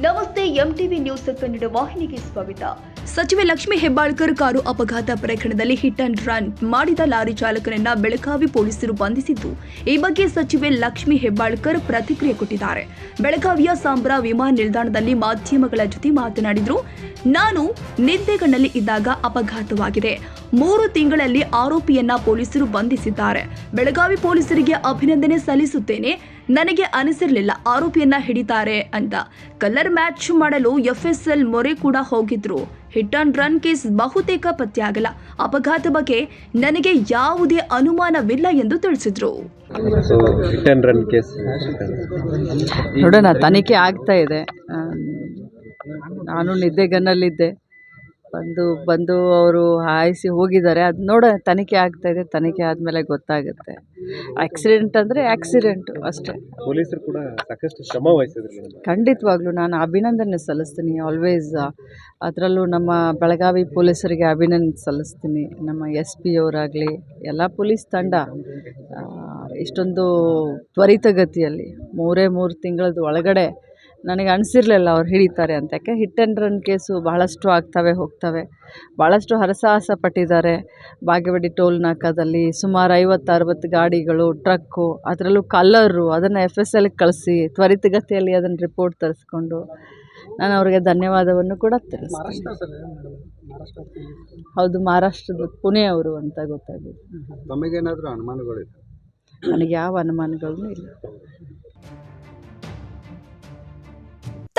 News Kannada ವಾಹಿನಿಗೆ ಸ್ವಾಗತ. ಸಚಿವೆ ಲಕ್ಷ್ಮಿ ಹೆಬ್ಬಾಳ್ಕರ್ ಕಾರು ಅಪಘಾತ ಪ್ರಕರಣದಲ್ಲಿ ಹಿಟ್ ಅಂಡ್ ರನ್ ಮಾಡಿದ ಲಾರಿ ಚಾಲಕನನ್ನ ಬೆಳಗಾವಿ ಪೊಲೀಸರು ಬಂಧಿಸಿದ್ದು, ಈ ಬಗ್ಗೆ ಸಚಿವೆ ಲಕ್ಷ್ಮಿ ಹೆಬ್ಬಾಳ್ಕರ್ ಪ್ರತಿಕ್ರಿಯೆ ಕೊಟ್ಟಿದ್ದಾರೆ. ಬೆಳಗಾವಿಯ ಸಾಂಬ್ರಾ ವಿಮಾನ ನಿಲ್ದಾಣದಲ್ಲಿ ಮಾಧ್ಯಮಗಳ ಜೊತೆ ಮಾತನಾಡಿದ್ರು, ನಾನು ನಿದ್ದೆಗಣ್ಣಲ್ಲಿ ಇದ್ದಾಗ ಅಪಘಾತವಾಗಿದೆ. ಮೂರು ತಿಂಗಳಲ್ಲಿ ಆರೋಪಿಯನ್ನ ಪೊಲೀಸರು ಬಂಧಿಸಿದ್ದಾರೆ. ಬೆಳಗಾವಿ ಪೊಲೀಸರಿಗೆ ಅಭಿನಂದನೆ ಸಲ್ಲಿಸುತ್ತೇನೆ. ನನಗೆ ಅನಿಸಿರಲಿಲ್ಲ ಆರೋಪಿಯನ್ನ ಹಿಡಿತಾರೆ ಅಂತ. ಕಲರ್ ಮ್ಯಾಚ್ ಮಾಡಲು ಎಫ್ ಎಸ್ ಎಲ್ ಮೊರೆ ಕೂಡ ಹೋಗಿದ್ರು. ಹಿಟ್ ಅಂಡ್ ರನ್ ಕೇಸ್ ಬಹುತೇಕ ಪತ್ತೆಯಾಗಲ್ಲ. ಅಪಘಾತ ಬಗ್ಗೆ ನನಗೆ ಯಾವುದೇ ಅನುಮಾನವಿಲ್ಲ ಎಂದು ತಿಳಿಸಿದ್ರು. So hit and run case ನೋಡೋಣ ತನಿಖೆ ಆಗ್ತಾ ಇದೆ. ನಾನು ನಿದ್ದೆಗನ್ನಲ್ಲಿದ್ದೆ ಬಂದು ಬಂದು ಅವರು ಹಾಯಿಸಿ ಹೋಗಿದ್ದಾರೆ. ಅದು ನೋಡೋಣ ತನಿಖೆ ಆಗ್ತಾಯಿದೆ ತನಿಖೆ ಆದಮೇಲೆ ಗೊತ್ತಾಗುತ್ತೆ. ಆಕ್ಸಿಡೆಂಟ್ ಅಂದರೆ ಆಕ್ಸಿಡೆಂಟು ಅಷ್ಟೇ. ಪೊಲೀಸರು ಕೂಡ ಸಾಕಷ್ಟು ಶ್ರಮ ವಹಿಸಿದ್ರು ಖಂಡಿತವಾಗ್ಲೂ ನಾನು ಅಭಿನಂದನೆ ಸಲ್ಲಿಸ್ತೀನಿ. ಆಲ್ವೇಸ್ ಅದರಲ್ಲೂ ನಮ್ಮ ಬೆಳಗಾವಿ ಪೊಲೀಸರಿಗೆ ಅಭಿನಂದನೆ ಸಲ್ಲಿಸ್ತೀನಿ. ನಮ್ಮ ಎಸ್ ಪಿ ಅವರಾಗಲಿ ಎಲ್ಲ ಪೊಲೀಸ್ ತಂಡ ಇಷ್ಟೊಂದು ತ್ವರಿತಗತಿಯಲ್ಲಿ ಮೂರೇ ಮೂರು ತಿಂಗಳದ ಒಳಗಡೆ ನನಗೆ ಅನಿಸಿರ್ಲಿಲ್ಲ ಅವ್ರು ಹಿಡಿತಾರೆ ಅಂತ. ಯಾಕೆ? ಹಿಟ್ ಆ್ಯಂಡ್ ರನ್ ಕೇಸು ಭಾಳಷ್ಟು ಆಗ್ತವೆ ಹೋಗ್ತವೆ. ಭಾಳಷ್ಟು ಹರಸಾಹಸ ಪಟ್ಟಿದ್ದಾರೆ. ಬಾಗೇವಾಡಿ ಟೋಲ್ ನಾಕದಲ್ಲಿ ಸುಮಾರು ಐವತ್ತು ಅರವತ್ತು ಗಾಡಿಗಳು ಟ್ರಕ್ಕು ಅದರಲ್ಲೂ ಕಲ್ಲರು ಅದನ್ನು ಎಫ್ ಎಸ್ ಎಲ್ಗೆ ಕಳಿಸಿ ತ್ವರಿತಗತಿಯಲ್ಲಿ ಅದನ್ನು ರಿಪೋರ್ಟ್ ತರಿಸ್ಕೊಂಡು ನಾನು ಅವರಿಗೆ ಧನ್ಯವಾದವನ್ನು ಕೂಡ ತಿಳಿಸ್ತೀನಿ. ಹೌದು ಮಹಾರಾಷ್ಟ್ರದ ಪುಣೆ ಅವರು ಅಂತ ಗೊತ್ತಾಗಿದೆ. ನನಗೆ ಯಾವ ಅನುಮಾನಗಳೂ ಇಲ್ಲ.